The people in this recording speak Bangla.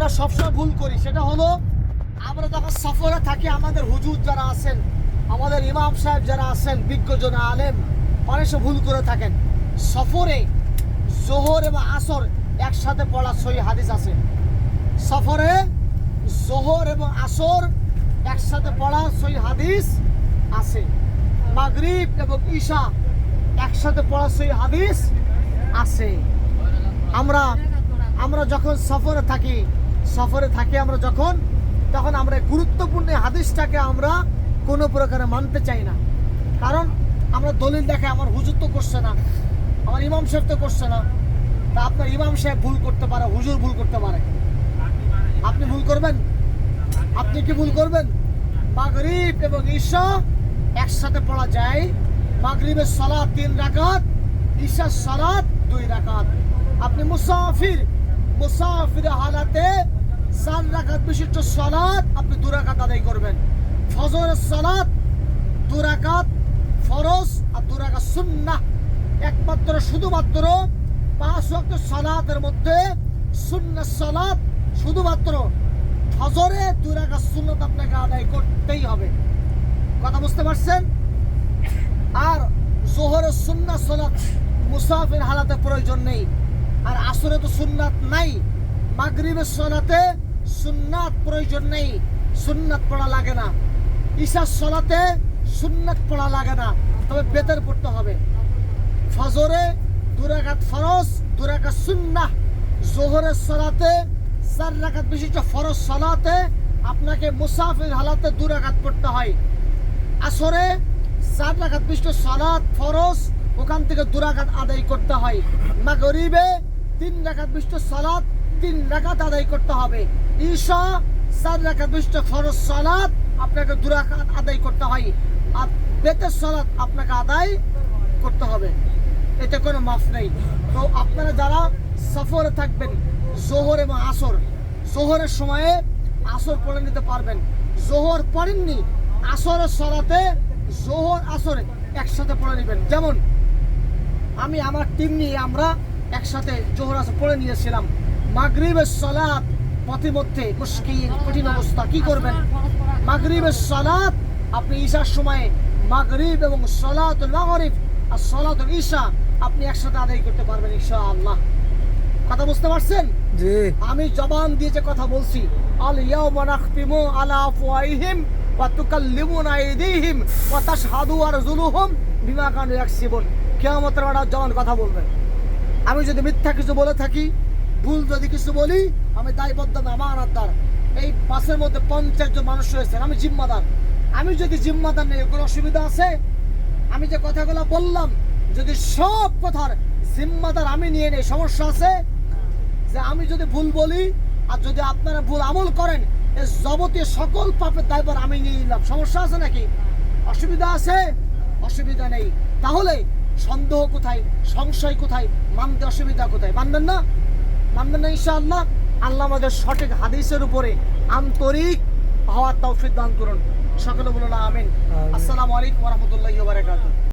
আমরা সবসময় ভুল করি। সেটা হলো, আমরা যখন সফরে থাকি, আমাদের হুজুর যারা আছেন, আমাদের ইমাম সাহেব যারা আছেন বিজ্ঞজন আলেম, অনেক ভুল করে থাকেন। সফরে জোহর এবং আসর একসাথে পড়া সই হাদিস আছে। সফরে জোহর এবং আসর একসাথে পড়া সই হাদিস আছে। মাগরিব এবং ঈশা একসাথে পড়া সই হাদিস আছে। আমরা আমরা যখন সফরে থাকি সফরে থাকি আমরা যখন, তখন আমরা গুরুত্বপূর্ণ হাদিসটাকে আমরা কোনো প্রকারে মানতে চাই না। কারণ আমরা দলিল দেখে আমার হুজুর তো করছে না, আমার ইমাম সাহেব তো করছে না। তা আপনার ইমাম সাহেব ভুল করতে পারে, হুজুর ভুল করতে পারে। আপনি ভুল করবেন? আপনি কি ভুল করবেন? মাগরিব এবং ঈশা একসাথে পড়া যায়। মাগরিবের সালাত তিন রাকাত, ঈশার সালাত দুই রাকাত। আপনি মুসাফির মুসাফির হালাতে রাকাত বিশিষ্ট সালাত আপনি দু রাকাত আদায় করবেন। ফজরের সালাত দু রাকাত ফরজ আর দু রাকাত সুন্নাহ। একমাত্র, শুধুমাত্র পাঁচ ওয়াক্ত সালাতের মধ্যে সুন্নাহ সালাত শুধুমাত্র ফজরে দুই রাকাত সুন্নাত আপনাকে আদায় করতেই হবে। কথা বুঝতে পারছেন? আর জোহরের সুন্নাত সালাত মুসাফির হালাতে প্রয়োজন নেই। আর আসরে তো সুন্নাত নাই। মাগরিবের সলাতে সুন্নাত প্রয়োজন নেই, সুন্নাত পড়া লাগে না। ঈশার সলাতে সুন্নাত পড়া লাগে না, তবে বেতের পড়তে হবে। ফজরে দুরাকাত ফরজ, দুরাকাত সুন্নাহ। জোহরের সলাতে চার রাকাত বিশিষ্ট ফরজ সলাতে আপনাকে মুসাফির হালাতে দু রাকাত পড়তে হয়। আসরে চার রাকাত বিশিষ্ট সালাত ফরজ, ওখান থেকে দু রাকাত আদায় করতে হয়। মাগরিবে তিন রাকাত বিশিষ্ট সালাত তিন রাকাত আদায় করতে হবে। ঈশা চার রাকাত বিশিষ্ট ফরজ সালাত আপনাকে দু রাকাত আদায় করতে হয়। আর বেতের সালাত আপনাকে আদায় করতে হবে। এতে কোনো মাফ নেই। তো আপনারা যারা সফরে থাকবেন, জোহর এবং আসর, জোহরের সময়ে আসর পড়ে নিতে পারবেন। জোহর পড়েননি, আসরের সরাতে জোহর, আসরে একসাথে পড়ে নেবেন। যেমন, আমি, আমার টিম নিয়ে আমরা একসাথে জোহর, আসর পড়ে নিয়েছিলাম। মাগরিবের সলাত পথিমধ্যে মুশকিল কঠিন অবস্থা কি করবেন? মাগরিবের সলাত আপনি ঈশার সময়ে মাগরিব এবং সলাত মাগরিব আর সলাত ঈশা আপনি একসাথে আদায় করতে পারবেন ইনশাআল্লাহ। কথা বুঝতে পারছেন? জি। আমি জবান দিয়ে যে কথা বলছি আল ইয়াউমা নাখতিমু আলা আফওয়াহিহিম ওয়া তুকাল্লিমুনা আইদিহিম ওয়া তাশহাদু আরজুলুহুম বিমা কানু ইয়াকসিবুন। কিয়ামতের জবান কথা বলবেন। আমি যদি মিথ্যা কিছু বলে থাকি ভুল যদি কিছু বলি, আমি দায়বদ্ধ আমি আমার আদার এই বাসের মধ্যে পঞ্চাশ জন মানুষ রয়েছে আমি জিম্মাদার। আমি যদি জিম্মাদার নেই, কোনো অসুবিধা আছে? আমি যে কথাগুলো বললাম, যদি সব কথার জিম্মাদার আমি নিয়ে নেই, সমস্যা আছে? যে আমি যদি ভুল বলি, আর যদি আপনারা ভুল আমল করেন, এ যাবতীয় সকল পাপের দায়ভার আমি নিয়ে নিলাম। সমস্যা আছে নাকি? অসুবিধা আছে? অসুবিধা নেই। তাহলে সন্দেহ কোথায়? সংশয় কোথায়? মানতে অসুবিধা কোথায়? মানবেন না? মানবেন না ইনশাআল্লাহ? আল্লাহ আমাদের সঠিক হাদিসের উপরে আন্তরিক হওয়ার তৌফিক দান করুন। সকলে বলুন আমিন। আমিন। আসসালামু আলাইকুম রহমতুল্লাহ বারাকাতুহ।